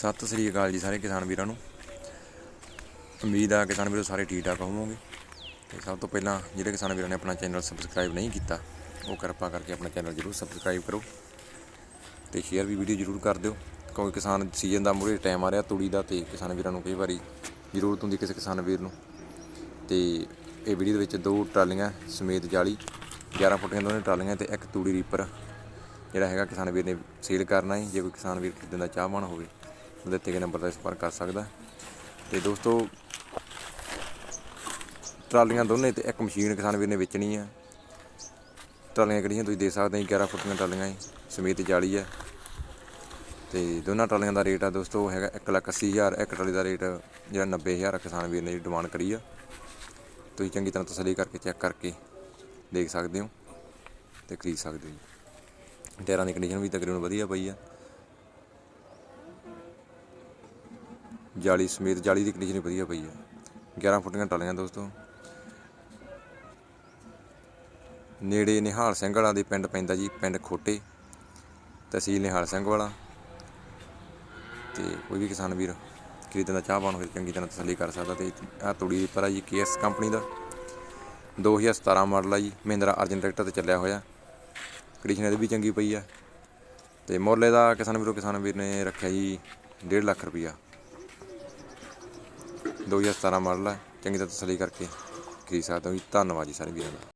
ਸਤਿ ਸ੍ਰੀ ਅਕਾਲ ਜੀ ਸਾਰੇ ਕਿਸਾਨ ਵੀਰਾਂ ਨੂੰ। ਉਮੀਦ ਆ ਕਿਸਾਨ ਵੀਰੋ ਸਾਰੇ ਠੀਕ ਠਾਕ ਹੋਵੋਗੇ। ਤੇ ਸਭ ਤੋਂ ਪਹਿਲਾਂ ਜਿਹੜੇ ਕਿਸਾਨ ਵੀਰਾਂ ਨੇ ਆਪਣਾ ਚੈਨਲ ਸਬਸਕ੍ਰਾਈਬ ਨਹੀਂ ਕੀਤਾ, ਉਹ ਕਿਰਪਾ ਕਰਕੇ ਆਪਣਾ ਚੈਨਲ ਜਰੂਰ ਸਬਸਕ੍ਰਾਈਬ ਕਰੋ ਤੇ ਸ਼ੇਅਰ ਵੀ ਵੀਡੀਓ ਜਰੂਰ ਕਰ ਦਿਓ। ਕਿਉਂਕਿ ਕਿਸਾਨ ਸੀਜ਼ਨ ਦਾ ਮੂਹਰੇ ਟਾਈਮ ਆ ਰਿਹਾ ਤੂੜੀ ਦਾ ਤੇ ਕਿਸਾਨ ਵੀਰਾਂ ਨੂੰ ਕਈ ਵਾਰੀ ਜ਼ਰੂਰਤ ਹੁੰਦੀ ਕਿਸੇ ਕਿਸਾਨ ਵੀਰ ਨੂੰ। ਤੇ ਇਹ ਵੀਡੀਓ ਦੇ ਵਿੱਚ ਦੋ ਟਰਾਲੀਆਂ ਸਮੇਤ ਜਾਲੀ 11 ਫੁੱਟੀਆਂ ਦੋਨੇ ਟਰਾਲੀਆਂ ਤੇ ਇੱਕ ਤੂੜੀ ਰੀਪਰ ਜਿਹੜਾ ਹੈਗਾ ਕਿਸਾਨ ਵੀਰ ਨੇ ਸੇਲ ਕਰਨਾ ਹੈ। ਜੇ ਕੋਈ ਕਿਸਾਨ ਵੀਰ ਖਰੀਦਣ ਦਾ ਚਾਹਵਾਨ ਹੋਵੇ ਦਿੱਤੇ ਗਏ ਨੰਬਰ ਦਾ ਸੰਪਰਕ ਕਰ ਸਕਦਾ। ਤੇ ਦੋਸਤੋ, ਟਰਾਲੀਆਂ ਦੋਨੇ ਤੇ ਇੱਕ ਮਸ਼ੀਨ ਕਿਸਾਨ ਵੀਰ ਨੇ ਵੇਚਣੀ ਹੈ ਟਰਾਲੀਆਂ ਕਿਹੜੀਆਂ ਤੁਸੀਂ ਦੇਖ ਸਕਦੇ ਹੋ 11 ਫੁੱਟੀਆਂ ਟਰਾਲੀਆਂ ਹੈ ਸਮੇਤ ਜਾਲੀ ਹੈ ਤੇ ਦੋਨਾਂ ਟਰਾਲੀਆਂ ਦਾ ਰੇਟ ਆ ਦੋਸਤੋ ਹੈਗਾ 180000 ਇੱਕ ਟਰਾਲੀ ਦਾ ਰੇਟ ਜਿਹੜਾ 90000 ਕਿਸਾਨ ਵੀਰ ਨੇ ਡਿਮਾਂਡ ਕਰੀ ਆ। ਤੁਸੀਂ ਚੰਗੀ ਤਰ੍ਹਾਂ ਤਸੱਲੀ ਕਰਕੇ ਚੈੱਕ ਕਰਕੇ ਦੇਖ ਸਕਦੇ ਹੋ ਤੇ ਖਰੀਦ ਸਕਦੇ ਹੋ। ਜੀ ਟਾਇਰਾਂ ਦੀ ਕੰਡੀਸ਼ਨ ਵੀ ਤਕਰੀਬਨ ਵਧੀਆ ਪਈ ਆ। ਜਾਲੀ ਸਮੇਤ ਜਾਲੀ ਦੀ ਕੰਡੀਸ਼ਨ ਵਧੀਆ ਪਈ ਆ 11 ਫੁੱਟੀਆਂ ਟਾਲੀਆਂ ਦੋਸਤੋ। ਨੇੜੇ ਨਿਹਾਲ ਸਿੰਘ ਵਾਲਾ ਦੇ ਪਿੰਡ ਪੈਂਦਾ ਜੀ, ਪਿੰਡ ਖੋਟੇ, ਤਹਿਸੀਲ ਨਿਹਾਲ ਸਿੰਘ ਵਾਲਾ। ਤੇ ਕੋਈ ਵੀ ਕਿਸਾਨ ਵੀਰ ਖਰੀਦਣ ਦਾ ਚਾਹਵਾਨ ਹੋਵੇ, ਚੰਗੀ ਤਰ੍ਹਾਂ ਤਸੱਲੀ ਕਰ ਸਕਦਾ ਤੇ ਆਹ ਤੂੜੀ ਪਰ ਆ ਜੀ ਕੇਐਸ ਕੰਪਨੀ ਦਾ। 2017 ਮਾਡਲ ਆ ਜੀ, ਮਹਿੰਦਰਾ ਅਰਜਨ ਟਰੈਕਟਰ ਤੇ ਚੱਲਿਆ ਹੋਇਆ। ਕੰਡੀਸ਼ਨ ਇਹਦੀ ਵੀ ਚੰਗੀ ਪਈ ਆ। ਤੇ ਮੁੱਲ ਦਾ ਕਿਸਾਨ ਵੀਰੋ, ਕਿਸਾਨ ਵੀਰ ਨੇ ਰੱਖਿਆ ਜੀ 1.5 ਲੱਖ ਰੁਪਈਆ। 2017 ਮਾਡਲ ਹੈ ਚੰਗੀ ਤਰ੍ਹਾਂ ਤਸੱਲੀ ਕਰਕੇ ਖਰੀਦ ਸਕਦੇ ਹੋ ਜੀ। ਧੰਨਵਾਦ ਜੀ ਸਾਰੇ ਵੀਰਾਂ ਦਾ।